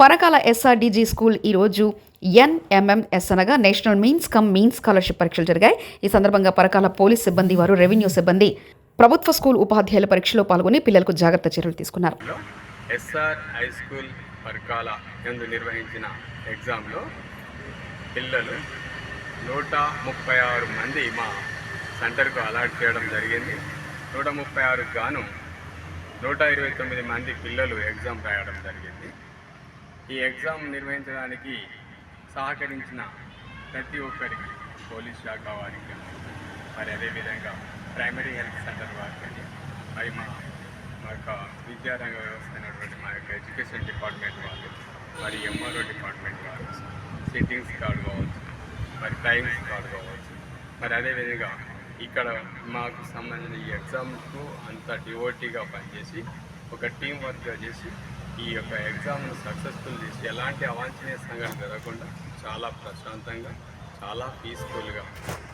Parakala SRDG school ఈరోజు NMMS అనగా national means cum means scholarship పరీక్షలు జరిగాయి. ఈ సందర్భంగా పరకాల పోలీస్ సిబ్బంది వారు రెవెన్యూ సిబ్బంది ప్రభుత్వ స్కూల్ ఉపాధ్యాయుల పరీక్షలో పాల్గొని పిల్లలకు జాగ్రత్త చర్యలు తీసుకున్నారు. ఎస్ఆర్ హై స్కూల్ పరకాల నిర్వహించిన ఎగ్జామ్లో పిల్లలు నూట ముప్పై ఆరు మంది మా సెంటర్కు అలాట్ చేయడం జరిగింది. నూట ముప్పై ఆరు గాను నూట ఇరవై తొమ్మిది మంది పిల్లలు ఎగ్జామ్ రాయడం జరిగింది. ఈ ఎగ్జామ్ నిర్వహించడానికి సహకరించిన ప్రతి ఒక్కరికి పోలీస్ శాఖ వారికి మరి అదేవిధంగా ప్రైమరీ హెల్త్ సెంటర్ వారికి మరి మా మా యొక్క విద్యారంగ వ్యవస్థ అయినటువంటి మా యొక్క ఎడ్యుకేషన్ డిపార్ట్మెంట్ వాళ్ళు మరి ఎంఆర్ఓ డిపార్ట్మెంట్ వాళ్ళు సిట్టింగ్స్ కార్డు కావచ్చు మరి టైమ్స్ కార్డు కావచ్చు మరి అదేవిధంగా ఇక్కడ మాకు సంబంధించిన ఈ ఎగ్జామ్కు అంత డివోటీగా పనిచేసి ఒక టీం వర్క్గా చేసి ఈ యొక్క ఎగ్జామ్ను సక్సెస్ఫుల్ చేసి ఎలాంటి అవాంఛనీయ సంఘటన జరగకుండా చాలా ప్రశాంతంగా చాలా పీస్ఫుల్గా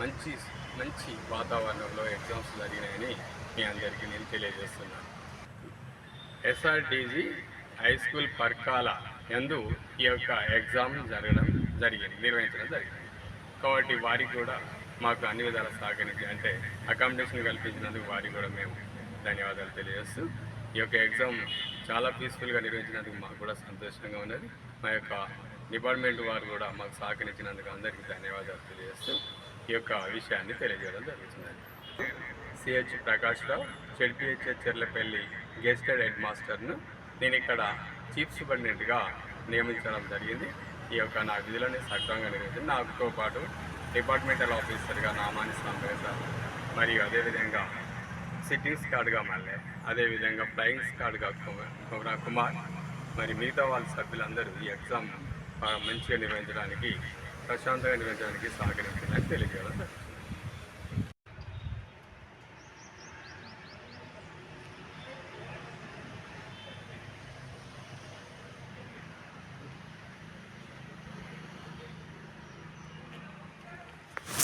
మంచి మంచి వాతావరణంలో ఎగ్జామ్స్ జరిగినాయని మీ అందరికీ నేను తెలియజేస్తున్నాను. ఎస్ఆర్టీజీ హై స్కూల్ పర్కాల ఎందు ఈ యొక్క ఎగ్జామ్ జరగడం జరిగింది నిర్వహించడం జరిగింది. కాబట్టి వారికి కూడా మాకు అన్ని విధాల సహకరించి అంటే అకామిడేషన్ కల్పించినందుకు వారికి కూడా మేము ధన్యవాదాలు తెలియజేస్తూ ఈ యొక్క ఎగ్జామ్ చాలా పీస్ఫుల్గా నిర్వహించినందుకు మాకు కూడా సంతోషంగా ఉన్నది. మా యొక్క డిపార్ట్మెంట్ వారు కూడా మాకు సహకరించినందుకు అందరికీ ధన్యవాదాలు తెలియజేస్తూ ఈ యొక్క విషయాన్ని తెలియజేయడం జరుగుతుంది. సిహెచ్ ప్రకాష్ రావు చెడ్పిహెచ్హెచ్ చెర్లపల్లి గెస్టెడ్ హెడ్ మాస్టర్ను నేను ఇక్కడ చీఫ్ సూపరింటెండెంట్గా నియమించడం జరిగింది. ఈ యొక్క నా విధులని సక్రమంగా నిర్వహించింది. నాతో పాటు డిపార్ట్మెంటల్ ఆఫీసర్గా నామాని సాంబయ్య మరియు అదేవిధంగా సిట్టింగ్స్ స్కాడ్గా మళ్ళీ. అదేవిధంగా ఫ్లయింగ్ స్కాడ్గా కుమార్ కుమార్. మరి మిగతా వాళ్ళ సభ్యులందరూ ఈ ఎగ్జామ్ మంచిగా నిర్వహించడానికి ప్రశాంతంగా నిర్వహించడానికి సహకరించిందని తెలియజేయాలి